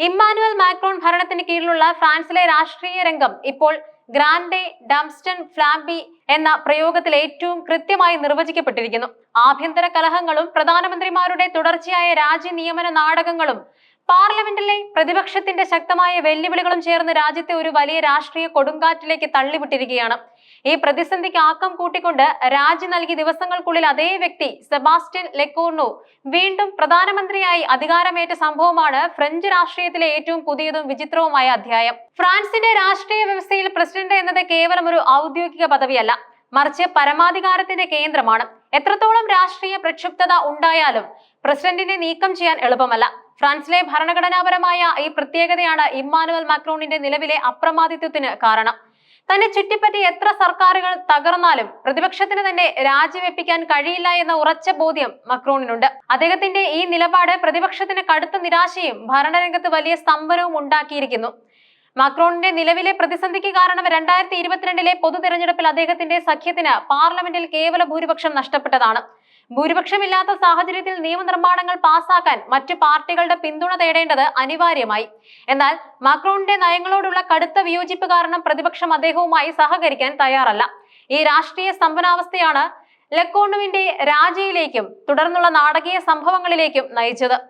Emmanuel Macron ഭരണത്തിന് കീഴിലുള്ള ഫ്രാൻസിലെ രാഷ്ട്രീയ രംഗം ഇപ്പോൾ ഗ്രാൻഡെ ഡംസ്റ്റൺ ഫ്ലാംബി എന്ന പ്രയോഗത്തിൽ ഏറ്റവും കൃത്യമായി നിർവചിക്കപ്പെട്ടിരിക്കുന്നു. ആഭ്യന്തര കലഹങ്ങളും പ്രധാനമന്ത്രിമാരുടെ തുടർച്ചയായ രാജ്യ നിയമന നാടകങ്ങളും പാർലമെന്റിലെ പ്രതിപക്ഷത്തിന്റെ ശക്തമായ വെല്ലുവിളികളും ചേർന്ന് രാജ്യത്തെ ഒരു വലിയ രാഷ്ട്രീയ കൊടുങ്കാറ്റിലേക്ക് തള്ളിവിട്ടിരിക്കുകയാണ്. ഈ പ്രതിസന്ധിക്ക് ആക്കം കൂട്ടിക്കൊണ്ട് രാജി നൽകിയ ദിവസങ്ങൾക്കുള്ളിൽ അതേ വ്യക്തി സെബാസ്റ്റ്യൻ ലെക്കോർണോ വീണ്ടും പ്രധാനമന്ത്രിയായി അധികാരമേറ്റ സംഭവമാണ് ഫ്രഞ്ച് രാഷ്ട്രീയത്തിലെ ഏറ്റവും പുതിയതും വിചിത്രവുമായ അധ്യായം. ഫ്രാൻസിന്റെ രാഷ്ട്രീയ വ്യവസ്ഥയിൽ പ്രസിഡന്റ് എന്നത് കേവലം ഒരു ഔദ്യോഗിക പദവിയല്ല. മറിച്ച് പരമാധികാരത്തിന്റെ കേന്ദ്രമാണ്. എത്രത്തോളം രാഷ്ട്രീയ പ്രക്ഷുബ്ധത ഉണ്ടായാലും പ്രസിഡന്റിനെ നീക്കം ചെയ്യാൻ എളുപ്പമല്ല. ഫ്രാൻസിലെ ഭരണഘടനാപരമായ ഈ പ്രത്യേകതയാണ് ഇമ്മാനുവൽ മാക്രോണിന്റെ നിലവിലെ അപ്രമാദിത്വത്തിന് കാരണം. തന്നെ ചുറ്റിപ്പറ്റി എത്ര സർക്കാരുകൾ തകർന്നാലും പ്രതിപക്ഷത്തിന് തന്നെ രാജിവെപ്പിക്കാൻ കഴിയില്ല എന്ന ഉറച്ച ബോധ്യം മക്രോണിനുണ്ട്. അദ്ദേഹത്തിന്റെ ഈ നിലപാട് പ്രതിപക്ഷത്തിന് കടുത്ത നിരാശയും ഭരണരംഗത്ത് വലിയ സ്തംഭനവും ഉണ്ടാക്കിയിരിക്കുന്നു. മാക്രോണിന്റെ നിലവിലെ പ്രതിസന്ധിക്ക് കാരണം രണ്ടായിരത്തി ഇരുപത്തിരണ്ടിലെ പൊതു തെരഞ്ഞെടുപ്പിൽ അദ്ദേഹത്തിന്റെ സഖ്യത്തിന് പാർലമെന്റിൽ കേവല ഭൂരിപക്ഷം നഷ്ടപ്പെട്ടതാണ്. ഭൂരിപക്ഷമില്ലാത്ത സാഹചര്യത്തിൽ നിയമനിർമ്മാണങ്ങൾ പാസാക്കാൻ മറ്റു പാർട്ടികളുടെ പിന്തുണ തേടേണ്ടത് അനിവാര്യമായി. എന്നാൽ മാക്രോണിന്റെ നയങ്ങളോടുള്ള കടുത്ത വിയോജിപ്പ് കാരണം പ്രതിപക്ഷം അദ്ദേഹവുമായി സഹകരിക്കാൻ തയ്യാറല്ല. ഈ രാഷ്ട്രീയ സ്തംഭനാവസ്ഥയാണ് ലക്കോണുവിന്റെ രാജിയിലേക്കും തുടർന്നുള്ള നാടകീയ സംഭവങ്ങളിലേക്കും നയിച്ചത്.